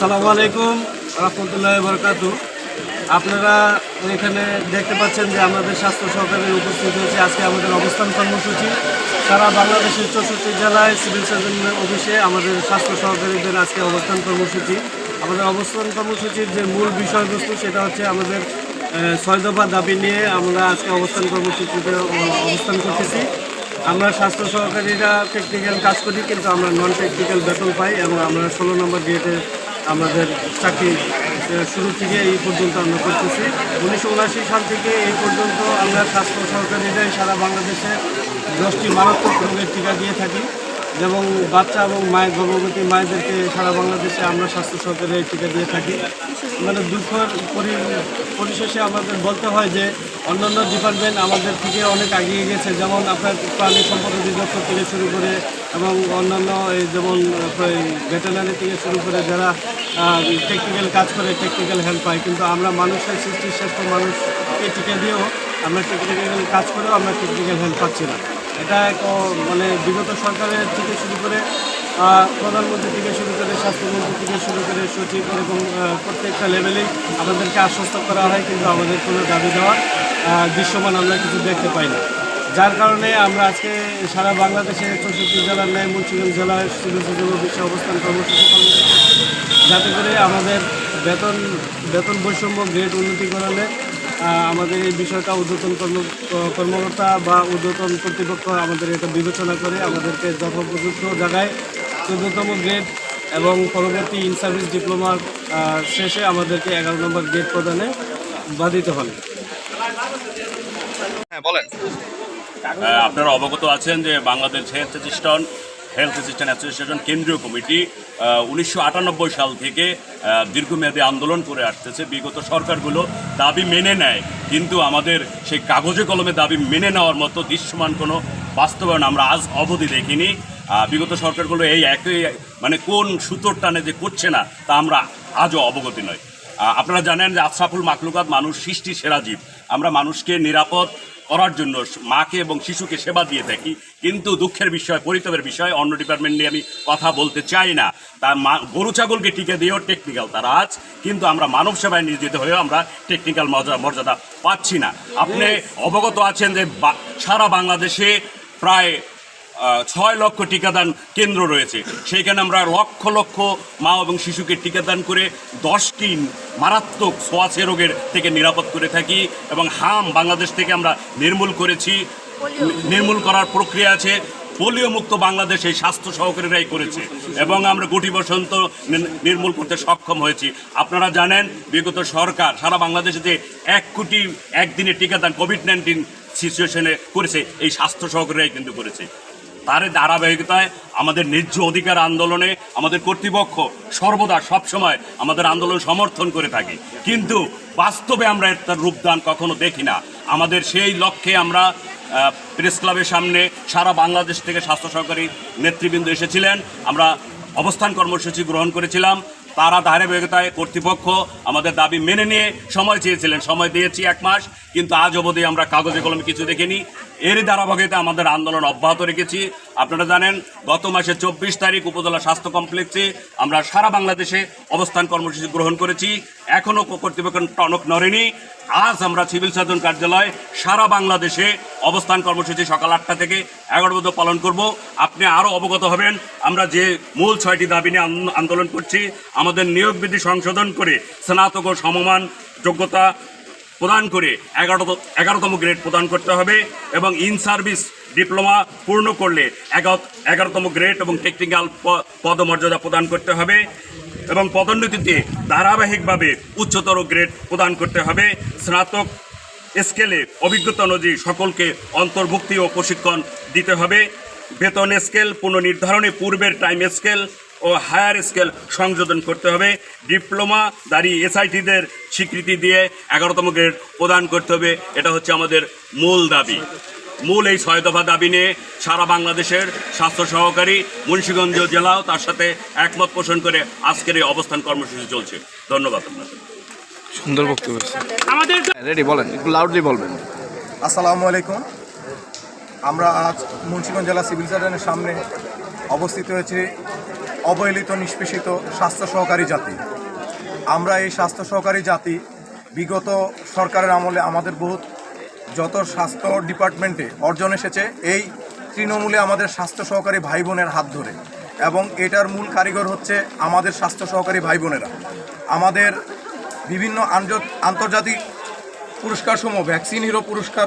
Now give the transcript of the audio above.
আসসালামু আলাইকুম রহমতুল্লাহ বরকাতু। আপনারা এখানে দেখতে পাচ্ছেন যে আমাদের স্বাস্থ্য সহকারীর উপস্থিত হয়েছে। আজকে আমাদের অবস্থান কর্মসূচি। সারা বাংলাদেশের চৌষট্টি জেলায় সিভিল সার্জন অফিসে আমাদের স্বাস্থ্য সহকারীদের আজকে অবস্থান কর্মসূচি। আমাদের অবস্থান কর্মসূচির যে মূল বিষয়বস্তু সেটা হচ্ছে আমাদের ছয় দফা দাবি নিয়ে আমরা আজকে অবস্থান কর্মসূচিতে অবস্থান করতেছি। আমরা স্বাস্থ্য সহকারীরা টেকনিক্যাল কাজ করি, কিন্তু আমরা নন টেকনিক্যাল বেতন পাই এবং আমরা ষোলো নম্বর গেটে আমাদের চাকরি শুরু থেকে এই পর্যন্ত আমরা করতেছি। উনিশশো উনাশি সাল থেকে এই পর্যন্ত আমরা স্বাস্থ্য সহকারীরাই সারা বাংলাদেশে দশটি মারাত্মক রোগের টিকা দিয়ে থাকি। যেমন বাচ্চা এবং মায়ের গর্ভবতী মায়েদেরকে সারা বাংলাদেশে আমরা স্বাস্থ্য সহকারী টিকা দিয়ে থাকি। মানে দুঃখের পরি- পরিশেষে আমাদের বলতে হয় যে, অন্যান্য ডিপার্টমেন্ট আমাদের থেকে অনেক এগিয়ে গেছে। যেমন আপনার প্রাণী সম্পদ অধিদপ্তর থেকে শুরু করে এবং অন্যান্য এই যেমন ভেটেনারি থেকে শুরু করে যারা টেকনিক্যাল কাজ করে টেকনিক্যাল হেল্প পায়। কিন্তু আমরা মানুষের সৃষ্টি শ্রেষ্ঠ মানুষকে টিকা দিয়েও, আমরা টেকনিক্যাল কাজ করেও আমরা টেকনিক্যাল হেল্প পাচ্ছি না। এটা মানে বিগত সরকারের থেকে শুরু করে প্রধানমন্ত্রী থেকে শুরু করে, স্বাস্থ্যমন্ত্রী থেকে শুরু করে সচিব এরকম প্রত্যেকটা লেভেলেই আমাদেরকে আশ্বস্ত করা হয়, কিন্তু আমাদের কোনো দাবি দেওয়ার দৃশ্যমান আমরা কিছু দেখতে পাই না যার কারণে আমরা আজকে সারা বাংলাদেশে চৌষট্টি জেলার ন্যায় মুন্সিগঞ্জ জেলার সার্জন অফিসে অবস্থান, কর্মসূচি পালন। যাতে করে আমাদের বেতন বেতন বৈষম্য গ্রেড উন্নতিকরণে আমাদের এই বিষয়টা ঊর্ধ্বতন কর্ম কর্মকর্তা বা ঊর্ধ্বতন কর্তৃপক্ষ আমাদের এটা বিবেচনা করে আমাদেরকে যথোপযুক্ত জায়গায় চোদ্দতম গ্রেড এবং পরবর্তী ইন সার্ভিস ডিপ্লোমার শেষে আমাদেরকে এগারো নম্বর গ্রেড প্রদানে বাধিত হন হ্যাঁ বলেন। আপনারা অবগত আছেন যে Bangladesh health assistant health assistant association কেন্দ্রীয় কমিটি উনিশশো আটানব্বই সাল থেকে দীর্ঘমেয়াদী আন্দোলন করে আসতেছে। বিগত সরকারগুলো দাবি মেনে নেয়, কিন্তু আমাদের সেই কাগজে কলমে দাবি মেনে নেওয়ার মতো দৃশ্যমান কোনো বাস্তবায়ন আমরা আজ অবধি দেখিনি। বিগত সরকারগুলো এই একই মানে কোন সুতোর টানে যে করছে না, তা আমরা আজও অবগতি নয়। আপনারা জানেন যে আশরাফুল মাকলুকাত মানুষ সৃষ্টি সেরা জীব। আমরা মানুষকে নিরাপদ করার জন্য মাকে এবং শিশুকে সেবা দিয়ে থাকি। কিন্তু দুঃখের বিষয় পরিতবের বিষয়, অন্য ডিপার্টমেন্ট নিয়ে আমি কথা বলতে চাই না। তার মা, গরু ছাগলকে টিকে দিয়েও টেকনিক্যাল তারা আজ কিন্তু আমরা মানব সেবায় নিয়োজিত হয়েও আমরা টেকনিক্যাল মর্যাদা মর্যাদা পাচ্ছি না। আপনি অবগত আছেন যে সারা বাংলাদেশে প্রায় ছয় লক্ষ টিকাদান কেন্দ্র রয়েছে। সেইখানে আমরা লক্ষ লক্ষ মা এবং শিশুকে টিকাদান করে দশটি মারাত্মক সোয়াশে রোগের থেকে নিরাপদ করে থাকি এবং হাম বাংলাদেশ থেকে আমরা নির্মূল করেছি। নির্মূল করার প্রক্রিয়া আছে। পোলিও মুক্ত বাংলাদেশ এই স্বাস্থ্য সহকারীরাই করেছে এবং আমরা গুটি বসন্ত নির্মূল করতে সক্ষম হয়েছি। আপনারা জানেন বিগত সরকার সারা বাংলাদেশে যে এক কোটি একদিনে টিকাদান কোভিড নাইন্টিন সিচুয়েশনে করেছে এই স্বাস্থ্য সহকারীরাই কিন্তু করেছে। তার ধারাবাহিকতায় আমাদের ন্যায্য অধিকার আন্দোলনে আমাদের কর্তৃপক্ষ সর্বদা সবসময় আমাদের আন্দোলন সমর্থন করে থাকে। কিন্তু বাস্তবে আমরা তার রূপদান কখনো দেখি না। আমাদের সেই লক্ষ্যে আমরা প্রেস ক্লাবের সামনে সারা বাংলাদেশ থেকে স্বাস্থ্য সহকারী নেতৃবৃন্দ এসেছিলেন। আমরা অবস্থান কর্মসূচি গ্রহণ করেছিলাম। তারা ধারাবাহিকতায় কর্তৃপক্ষ আমাদের দাবি মেনে নিয়ে সময় চেয়েছিলেন। সময় দিয়েছি এক মাস, কিন্তু আজ অবধি আমরা কাগজে কলমে কিছু দেখিনি। এরই ধারাবাহিকতা আমাদের আন্দোলন অব্যাহত রেখেছি। আপনারা জানেন, গত মাসে চব্বিশ তারিখ উপজেলা স্বাস্থ্য কমপ্লেক্সে আমরা সারা বাংলাদেশে অবস্থান কর্মসূচি গ্রহণ করেছি। এখনও কর্তৃপক্ষ টনক নড়েনি। আজ আমরা সিভিল সার্জন কার্যালয় সারা বাংলাদেশে অবস্থান কর্মসূচি সকাল আটটা থেকে এগারো পর্যন্ত পালন করব। আপনি আরও অবগত হবেন, আমরা যে মূল ছয়টি দাবি নিয়ে আন্দোলন করছি, আমাদের নিয়োগ বিধি সংশোধন করে স্নাতক ও সমমান যোগ্যতা প্রদান করে এগারোতম এগারোতম গ্রেড প্রদান করতে হবে এবং ইন সার্ভিস ডিপ্লোমা পূর্ণ করলে এগারোতম গ্রেড এবং টেকনিক্যাল পদমর্যাদা প্রদান করতে হবে এবং পদোন্নতিতে ধারাবাহিকভাবে উচ্চতর গ্রেড প্রদান করতে হবে। স্নাতক স্কেলে অভিজ্ঞতা অনুযায়ী সকলকে অন্তর্ভুক্তি ও প্রশিক্ষণ দিতে হবে। বেতন স্কেল, পুনর্নির্ধারণে পূর্বের টাইম স্কেল ও হায়ার স্কেল সংযোজন করতে হবে। ডিপ্লোমা দাঁড়ি এসআইটিদের স্বীকৃতি দিয়ে এগারোতম গ্রেড প্রদান করতে হবে। এটা হচ্ছে আমাদের মূল দাবি। মূল এই ছয় দফা দাবি নিয়ে সারা বাংলাদেশের স্বাস্থ্য সহকারী মুন্সিগঞ্জ জেলাও তার সাথে একমত পোষণ করে আজকের এই অবস্থান কর্মসূচি চলছে। ধন্যবাদ আপনাদের। সুন্দর বক্তব্য রেডি বলেন একটু লাউডলি বলবেন। আসসালামু আলাইকুম। আমরা আজ মুন্সিগঞ্জ জেলা সিভিল সার্জনের সামনে অবস্থিত হয়েছি অবহেলিত নিষ্পেষিত স্বাস্থ্য সহকারী জাতি। আমরা এই স্বাস্থ্য সহকারী জাতি বিগত সরকারের আমলে আমাদের বহুত যত স্বাস্থ্য ডিপার্টমেন্টে অর্জন এসেছে, এই তৃণমূলে আমাদের স্বাস্থ্য সহকারী ভাই বোনের হাত ধরে। এবং এটার মূল কারিগর হচ্ছে আমাদের স্বাস্থ্য সহকারী ভাই বোনেরা আমাদের বিভিন্ন আন্তর্জাতিক পুরস্কারসমূহ, ভ্যাকসিন হিরো পুরস্কার